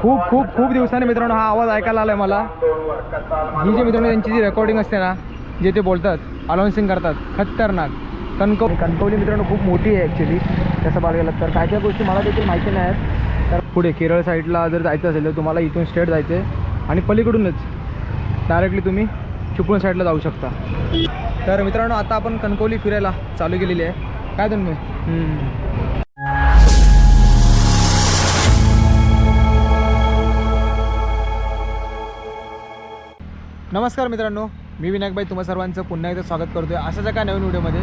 खूप खूप खूप दिवसाने मित्रांनो हा आवाज ऐकायला आलाय मला. ही जे मित्रांनो त्यांची जी रेकॉर्डिंग असते ना जे ते बोलतात अनाऊन्सिंग करतात खतरनाक. कणकव कणकवली मित्रांनो खूप मोठी आहे ॲक्च्युली तसं बघायला गेलं तर. काय काय गोष्टी मला देखील माहिती नाही आहेत. तर पुढे केरळ साईडला जर जायचं असेल तर तुम्हाला इथून स्टेट जायचं आहे आणि पलीकडूनच डायरेक्टली तुम्ही चिपळूण साईडला जाऊ शकता. तर मित्रांनो आता आपण कणकवली फिरायला चालू केलेली आहे. काय तुम्ही? नमस्कार मित्रांनो मी विनायकबाई तुम्हा सर्वांचं पुन्हा एकदा स्वागत करतो आहे अशाच एका नवीन व्हिडिओमध्ये.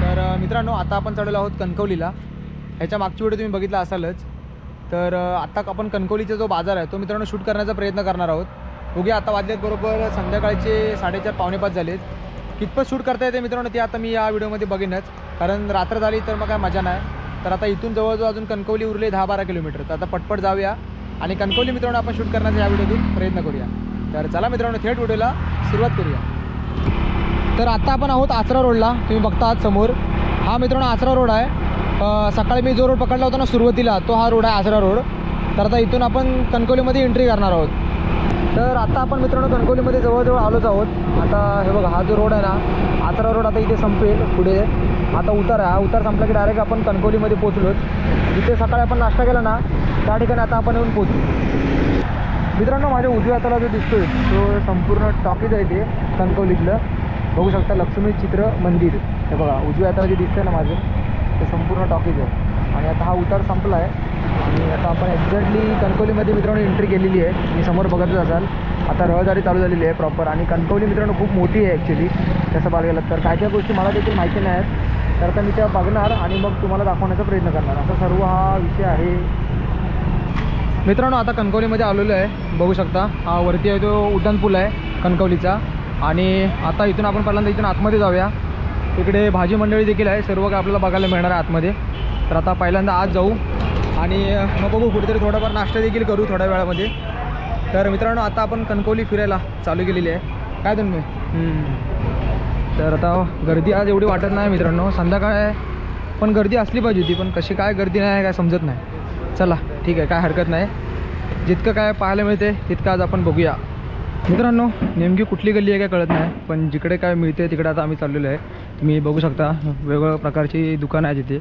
तर मित्रांनो आता आपण चढवलो आहोत कणकवलीला. ह्याच्या मागची व्हिडिओ तुम्ही बघितला असालच. तर आत्ता आपण कणकवलीचा जो बाजार आहे तो मित्रांनो शूट करण्याचा प्रयत्न करणार आहोत. उगे आता वाजलेत बरोबर संध्याकाळचे साडेचार पावणेपाच झालेत. कितपत शूट करता येते मित्रांनो ते आता मी या व्हिडिओमध्ये बघेनच. कारण रात्र झाली तर मग काय मजा नाही. तर आता इथून जवळजवळ अजून कणकवली उरले दहा बारा किलोमीटर. तर आता पटपट जाऊया. आणि कणकवली मित्रांनो आपण शूट करण्याचा या व्हिडिओतून प्रयत्न करूया. तर चला मित्रांनो थेट व्हिडिओला सुरुवात करूया. तर आत्ता आपण आहोत आचरा रोडला. तुम्ही बघता आहात समोर. हा मित्रांनो आचरा रोड आहे. सकाळी मी जो रोड पकडला होता ना सुरुवातीला तो हा रोड आहे आचरा रोड. तर आता इथून आपण कणकवलीमध्ये एंट्री करणार आहोत. तर आता आपण मित्रांनो कणकवलीमध्ये जवळजवळ आलोच आहोत. आता हे बघा हा जो रोड आहे ना आचरा रोड आता इथे संपेल पुढे. आता उतार आहे. हा उतार संपला की डायरेक्ट आपण कणकवलीमध्ये पोचलोच जिथे सकाळी आपण नाश्ता केला ना त्या ठिकाणी आता आपण येऊन पोचू मित्रांनो माझ्या उजव्या हाताला जो दिसतोय तो संपूर्ण टॉकीज आहे ते कणकवलीतलं बघू शकता लक्ष्मी चित्र मंदिर. हे बघा उजव्या हाताला जे दिसतंय ना माझं ते संपूर्ण टॉकीज आहे. आणि आता हा उतार संपला आहे आणि आता आपण एक्झॅक्टली कणकवलीमध्ये मित्रांनो एंट्री केलेली आहे. मी समोर बघतच असाल. आता रहदारी चालू झालेली आहे प्रॉपर आणि कणकवली मित्रांनो खूप मोठी आहे ॲक्च्युली तसं बघायला गेलं तर काय काय गोष्टी मला देखील माहिती नाही आहेत. तर आता मी त्या बघणार आणि मग तुम्हाला दाखवण्याचा प्रयत्न करणार. असा सर्व हा विषय आहे. मित्रांनो आता कणकवलीमध्ये आलेलो आहे. बघू शकता हा वरती आहे तो उड्डाण पूल आहे कणकवलीचा. आणि आता इथून आपण पहिल्यांदा इथून आतमध्ये जाऊया. इकडे भाजी मंडळी देखील आहे सर्व काय आपल्याला बघायला मिळणार आहे आतमध्ये. तर आता पहिल्यांदा आज जाऊ. आणि मग बघू कुठेतरी थोडाफार नाश्ता देखील करू थोड्या वेळामध्ये. तर मित्रांनो आता आपण कणकवली फिरायला चालू केलेली आहे. काय तुम्ही? तर आता गर्दी आज एवढी वाटत नाही मित्रांनो. संध्याकाळ आहे. पण गर्दी असली पाहिजे होती पण कशी काय गर्दी नाही काय समजत नाही. चला. ठीक आहे काय हरकत नाही. जितकं काय पाहायला मिळते तितकं आज आपण बघूया. मित्रांनो नेमकी कुठली गल्ली आहे काय कळत नाही पण जिकडे काय मिळते तिकडे आता आम्ही चाललेलो आहे. तुम्ही बघू शकता वेगवेगळ्या प्रकारची दुकानं आहेत तिथे.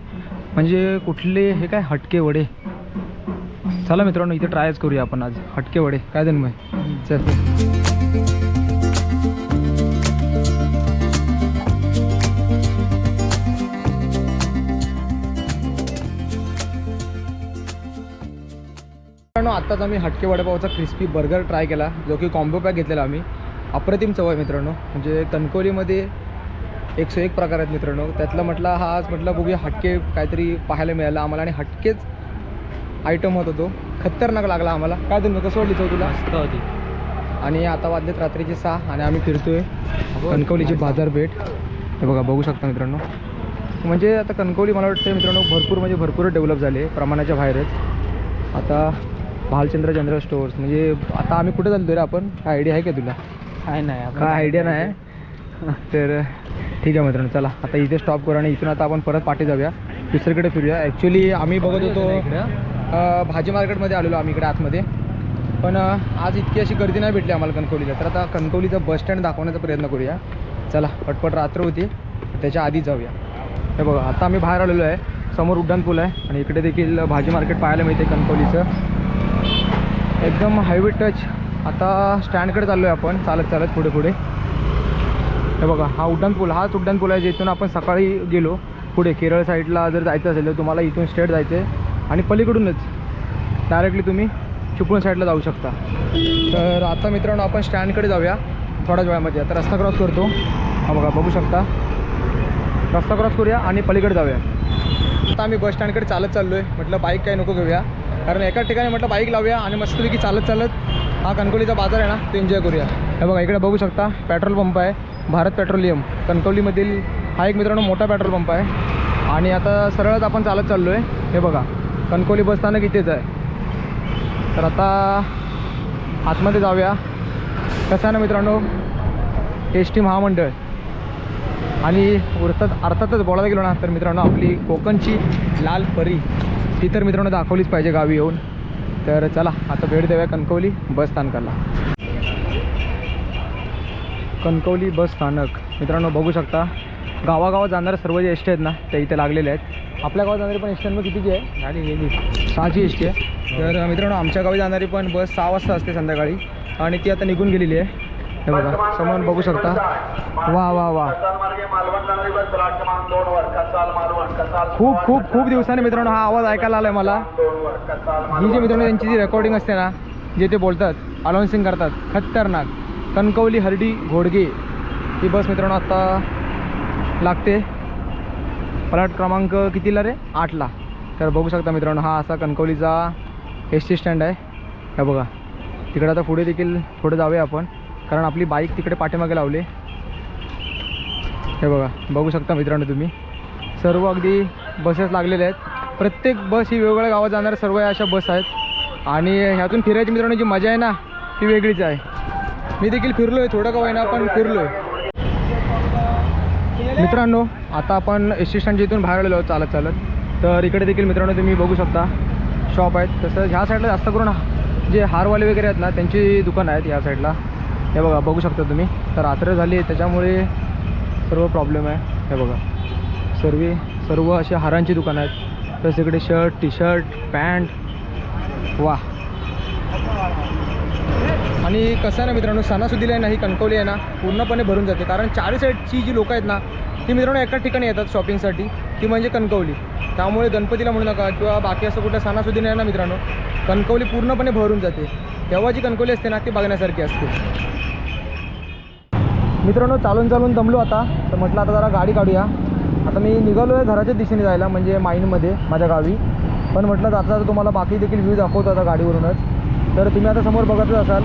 म्हणजे कुठले हे काय हटके वडे? चला मित्रांनो इथे ट्रायच करूया आपण आज. हटके वडे काय देन मग चल. आत्ताच आम्ही हटके वडापावचा क्रिस्पी बर्गर ट्राय केला जो की कॉम्बो पॅक घेतलेला आम्ही. अप्रतिम चव आहे मित्रांनो. म्हणजे कणकोलीमध्ये एकशे एक प्रकार आहेत मित्रांनो. त्यातला म्हटलं हा आज म्हटलं बघूया हटके काहीतरी पाहायला मिळालं आम्हाला. आणि हटकेच आयटम होता तो. खतरनाक लागला आम्हाला. काय तुम्ही कसं वाटली चव तुला? होती. आणि आता वाजलेत रात्रीचे सहा आणि आम्ही फिरतोय कणकवलीची बाजारपेठ हे बघा बघू शकता मित्रांनो. म्हणजे आता कणकवली मला वाटतं मित्रांनो भरपूर म्हणजे भरपूर डेव्हलप झाले प्रमाणाच्या बाहेरच. आता भालचंद्र जनरल स्टोअर्स. म्हणजे आता आम्ही कुठे चालतो रे आपण? काय आयडिया आहे का तुला? काय नाही काय आयडिया नाही. तर ठीक आहे मित्रांनो चला. आता इथे स्टॉप करू आणि इथून आता आपण परत पाठी जाऊया. दुसरीकडे फिरूया. ॲक्च्युली आम्ही बघत होतो भाजी मार्केटमध्ये आलेलो आम्ही इकडे आतमध्ये. पण आज इतकी अशी गर्दी नाही भेटली आम्हाला कणकवलीला. तर आता कणकवलीचं बस स्टँड दाखवण्याचा प्रयत्न करूया. चला पटपट रात्र होती. त्याच्या आधी जाऊया. हे बघा आता आम्ही बाहेर आलेलो आहे. समोर उड्डाण पूल आहे आणि इकडे देखील भाजी मार्केट पाहायला मिळते कणकवलीचं. एकदम हायवे टच आता स्टँडकडे चाललो आहे आपण. चालत चालत पुढे पुढे. हे बघा हा उड्डाण पूल हाच उड्डाण पूल आहे जिथून आपण सकाळी गेलो. पुढे केरळ साईडला जर जायचं असेल तर तुम्हाला इथून स्टेट जायचं आहे आणि पलीकडूनच डायरेक्टली तुम्ही चिपळूण साईडला जाऊ शकता. तर आता मित्रांनो आपण स्टँडकडे जाऊया. थोड्याच वेळामध्ये. आता रस्ता क्रॉस करतो. हा बघा बघू शकता. रस्ता क्रॉस करूया आणि पलीकडे जाऊया. आता आम्ही बस स्टँडकडे चालत चाललो आहे म्हटलं बाईक काय नको घेऊया. कारण एका ठिकाणी म्हटलं बाईक लावूया आणि मस्तपैकी चालत चालत हा कणकवलीचा बाजार आहे ना तो एन्जॉय करूया. हे बघा इकडे बघू शकता पेट्रोल पंप आहे. भारत पेट्रोलियम कणकवलीमधील हा एक मित्रांनो मोठा पेट्रोल पंप आहे. आणि आता सरळच आपण चालत चाललो आहे हे बघा कणकवली बसस्थानक इथेच आहे. तर आता आतमध्ये जाऊया. कसं आहे ना मित्रांनो? एस टी महामंडळ. आणि अर्थात अर्थातच बोलायला गेलो ना तर मित्रांनो आपली कोकणची लाल परी ती तर मित्रांनो दाखवलीच पाहिजे गावी येऊन. तर चला आता भेट देऊया कणकवली बस स्थानकाला. कणकवली बस स्थानक. मित्रांनो बघू शकता गावागावात जाणारे सर्व जे एस टी आहेत ना ते इथे लागलेले आहेत. आपल्या गावात जाणारी पण एस टी कितीची आहे? गाडी गेली. सहाची एस टी आहे. तर मित्रांनो आमच्या गावी जाणारी पण बस सहा वाजता असते संध्याकाळी. आणि ती आता निघून गेलेली आहे. हे बघा समोर बघू शकता. वा वा वा. खूप खूप खूप दिवसांनी मित्रांनो हा आवाज ऐकायला आलाय मला. ही जी मित्रांनो त्यांची जी रेकॉर्डिंग असते ना जे ते बोलतात अनाऊन्सिंग करतात खतरनाक. कणकवली हर्डी घोडगे. ही बस मित्रांनो आत्ता लागते. पलाट क्रमांक कितीला रे? आठला. तर बघू शकता मित्रांनो हा असा कणकवलीचा एस टी स्टँड आहे. हे बघा तिकडे आता पुढे देखील थोडं जाऊया आपण. कारण आपली बाईक तिकडे पाठीमागे लावली. हे बघा बघू शकता मित्रांनो तुम्ही. सर्व अगदी बसेस लागलेल्या आहेत. प्रत्येक बस ही वेगवेगळ्या गावात जाणाऱ्या सर्व या अशा बस आहेत. आणि ह्यातून फिरायची मित्रांनो जी मजा आहे ना ती वेगळीच आहे. मी देखील फिरलो आहे थोडं का होईना पण फिरलो आहे मित्रांनो आता आपण एस टी स्टँडच्या इथून बाहेर आलेलो चालत चालत. तर इकडे देखील मित्रांनो तुम्ही बघू शकता शॉप आहेत. तसं ह्या साईडला जास्त करून जे हारवाले वगैरे आहेत ना त्यांची दुकानं आहेत ह्या साईडला हे बघा बघू शकता तुम्ही. तर रात्र झाली आहे त्याच्यामुळे सर्व प्रॉब्लेम आहे. हे बघा. सर्व सर्व असे हारांची दुकानं आहेत. तसं इकडे शर्ट टी शर्ट पॅन्ट वा आणि कसं आहे ना मित्रांनो सणासुदीला आहे ना ही कणकवली आहे ना पूर्णपणे भरून जाते. कारण चारी साईडची जी लोकं आहेत ना ती मित्रांनो एकाच ठिकाणी येतात शॉपिंगसाठी ती म्हणजे कणकवली. त्यामुळे गणपतीला म्हणू नका किंवा बाकी असं कुठल्या सणासुदी नाही ना मित्रांनो. कणकवली पूर्णपणे भरून जाते. तेव्हा जी कणकवली असते ना ती बघण्यासारखी असते. मित्रांनो चालून चालून दमलो आता. तर म्हटलं आता जरा गाडी काढूया. आता मी निघालो आहे घराच्या दिशेने जायला म्हणजे माईनमध्ये माझ्या गावी. पण म्हटलं जाता जाता तुम्हाला बाकी देखील व्ह्यू दाखवतो आता गाडीवरूनच. तर तुम्ही आता समोर बघतच असाल.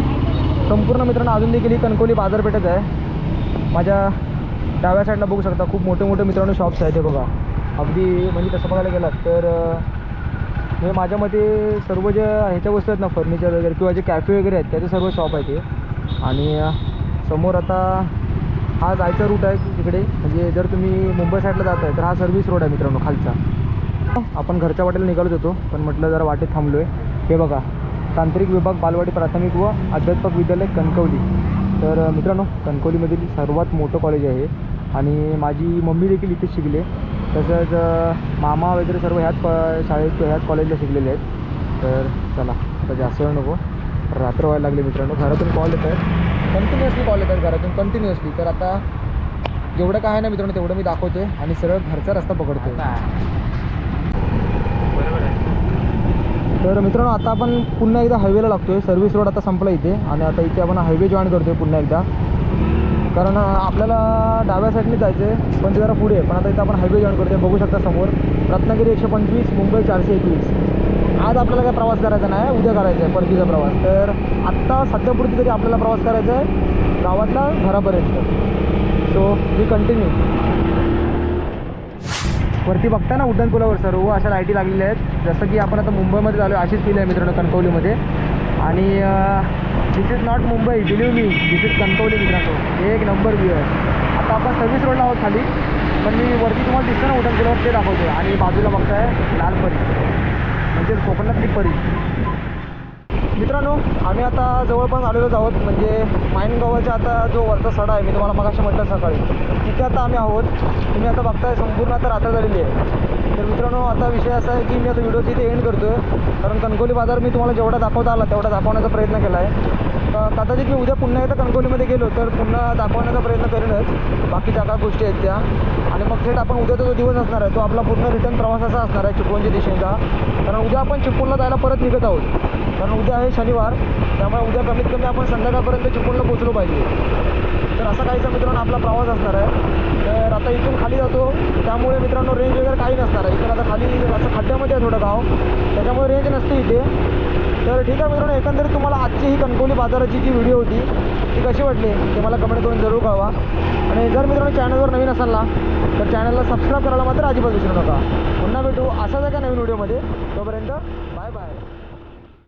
संपूर्ण मित्रांनो अजून देखील ही कणकवली बाजारपेठच आहे. माझ्या डाव्या साईडला बघू शकता खूप मोठे मोठे मित्रांनो शॉप्स आहेत हे बघा. अगदी म्हणजे तसं बघायला गेलात तर हे माझ्या मते सर्व जे ह्याच्या वस्तू आहेत ना फर्निचर वगैरे किंवा जे कॅफे वगैरे आहेत त्याचे सर्व शॉप आहेत हे. आणि समोर आता हा जायचा रूट आहे तिकडे म्हणजे जर तुम्ही मुंबई साईडला जात आहे तर हा सर्व्हिस रोड आहे मित्रांनो खालचा. आपण घरच्या वाटेला निघालोच होतो पण म्हटलं जरा वाटेत थांबलो आहे हे बघा तांत्रिक विभाग बालवाडी प्राथमिक व अध्यात्मक विद्यालय कणकवली. तर मित्रांनो कणकवलीमधील सर्वात मोठं कॉलेज आहे आणि माझी मम्मी देखील इथेच शिकले तसंच मामा वगैरे सर्व ह्याच क- शाळेत किंवा ह्याच कॉलेजला शिकलेले आहेत. तर चला आता जास्त वेळ नको. रात्र व्हायला लागले मित्रांनो. घरातून कॉल येत आहेत. कंटिन्युअसली कॉल येतात घरातून कंटिन्युअसली तर आता जेवढं काय आहे ना मित्रांनो तेवढं मी दाखवतोय आणि सरळ घरचा रस्ता पकडतोय. तर मित्रांनो आता आपण पुन्हा एकदा हायवेला लागतो आहे सर्व्हिस रोड आता संपला इथे. आणि आता इथे आपण हायवे जॉईन करतो आहे पुन्हा एकदा. कारण आपल्याला डाव्या साईडने जायचं आहे पण ते जरा पुढे पण आता इथं आपण हायवे जॉईन करतोय. बघू शकता समोर. रत्नागिरी एकशे पंचवीस मुंबई चारशे एकवीस. आज आपल्याला काय प्रवास करायचा नाही. उद्या करायचा आहे परतीचा प्रवास. तर आत्ता सध्यापुरती तरी आपल्याला प्रवास करायचा आहे गावातला घरापर्यंत. सो वी कंटिन्यू वरती बघता ना उड्डाणपुलावर सर. सर्व अशा लाईटी लागलेल्या आहेत. जसं की आपण आता मुंबईमध्ये झालो अशीच फील आहे मित्रांनो कणकवलीमध्ये. आणि this is not Mumbai believe me this is Kankavli मित्रांनो. एक नंबर व्ह्यू आहे. आता आपण सर्व्हिस रोडला आहोत खाली पण मी वरती तुम्हाला दिसतं ना उड्डाणपुलावर ते दाखवतो आणि बाजूला बघताय लाल परी. म्हणजेच कोकणातली परी. मित्रांनो आम्ही आता जवळपास आलेलोच आहोत. म्हणजे माइनगावाच्या आता जो वरचा सडा आहे मी तुम्हाला मगाशी म्हटलं सकाळी तिथे आता आम्ही आहोत. तुम्ही आता बघताय संपूर्ण आता रात्र झालेली आहे. तर मित्रांनो आता विषय असा आहे की मी आता व्हिडिओ तिथे एंड करतो आहे कारण कणकोली बाजार मी तुम्हाला जेवढा दाखवता आला तेवढा दाखवण्याचा प्रयत्न केला आहे कदाचित मी उद्या पुन्हा एकदा कणकवलीमध्ये गेलो तर पुन्हा दाखवण्याचा प्रयत्न करेनच. बाकी ज्या काय गोष्टी आहेत त्या. आणि मग थेट आपण उद्याचा जो दिवस असणार आहे तो आपला पूर्ण रिटर्न प्रवास असा असणार आहे चिपळूणच्या दिशेचा. कारण उद्या आपण चिपळूणला जायला परत निघत आहोत. कारण उद्या आहे शनिवार. त्यामुळे उद्या कमीत कमी आपण संध्याकाळपर्यंत चिपळूणला पोचलो पाहिजे. तर असा काहीसा मित्रांनो आपला प्रवास असणार आहे. तर आता इथून खाली जातो. त्यामुळे मित्रांनो रेंज वगैरे काही नसणार आहे. इकडे आता खाली असं खड्ड्यामध्ये आहे थोडं गाव. त्याच्यामुळे रेंज नसते इथे. तर ठीक आहे मित्रांनो एकंदरीत तुम्हाला आजची ही कणकवली बाजाराची जी व्हिडिओ होती ती कशी वाटली? ते मला कमेंट करून जरूर कळवा. आणि जर मित्रांनो चॅनलवर नवीन असाल ना तर चॅनलला सबस्क्राईब करायला मात्र अजिबात विसरू नका. पुन्हा भेटू असाच एका नवीन व्हिडिओमध्ये तोपर्यंत बाय बाय